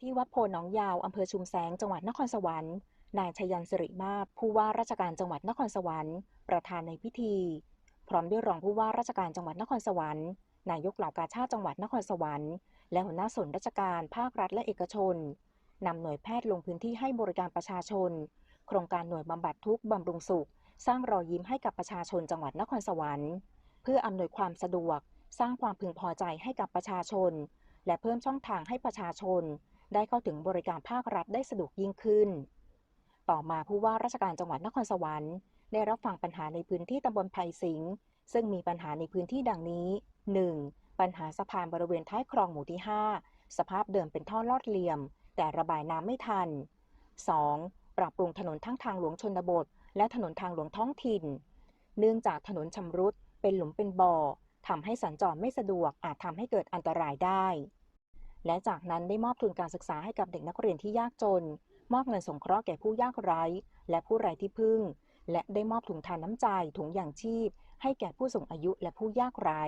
ที่วัดโพนหนองยาวอำเภอชุมแสงจังหวัดนครสวรรค์นายชยันสิริมาศผู้ว่าราชการจังหวัดนครสวรรค์ประธานในพิธี พร้อมด้วยรองผู้ว่าราชการจังหวัดนครสวรรค์นายกเหล่ากาชาติจังหวัดนครสวรรค์และหัวหน้าส่วนราชการภาครัฐและเอกชนนำหน่วยแพทย์ลงพื้นที่ให้บริการประชาชน โครงการหน่วยบำบัดทุกข์บำรุงสุข สร้างรอยยิ้มให้กับประชาชนจังหวัดนครสวรรค์ เพื่ออำนวยความสะดวก สร้างความพึงพอใจให้กับประชาชน และเพิ่มช่องทางให้ประชาชน ได้เข้าถึงบริการภาครัฐได้สะดวกยิ่งขึ้น ต่อมาผู้ว่าราชการจังหวัดนครสวรรค์ได้รับฟังปัญหาในพื้นที่ตำบลไผ่สิงห์ซึ่งมีปัญหาในพื้นที่ดังนี้ 1. ปัญหาสะพานบริเวณท้ายคลองหมู่ที่ 5 สภาพเดิมเป็นท่อลอดเหลี่ยม แต่ระบายน้ำไม่ทัน 2. ปรับปรุงถนนทั้งทางหลวงชนบท และถนนทางหลวงท้องถิ่น เนื่องจากถนนชำรุด เป็นหลุมเป็นบ่อทำให้สัญจรไม่สะดวกอาจทำให้เกิดอันตรายได้ และจากนั้นได้มอบทุนการศึกษาให้กับเด็กนักเรียนที่ยากจน มอบเงินสงเคราะห์แก่ผู้ยากไร้ และผู้ไร้ที่พึ่ง และได้มอบถุงทานน้ำใจถุงยางชีพ ให้แก่ผู้สูงอายุและผู้ยากไร้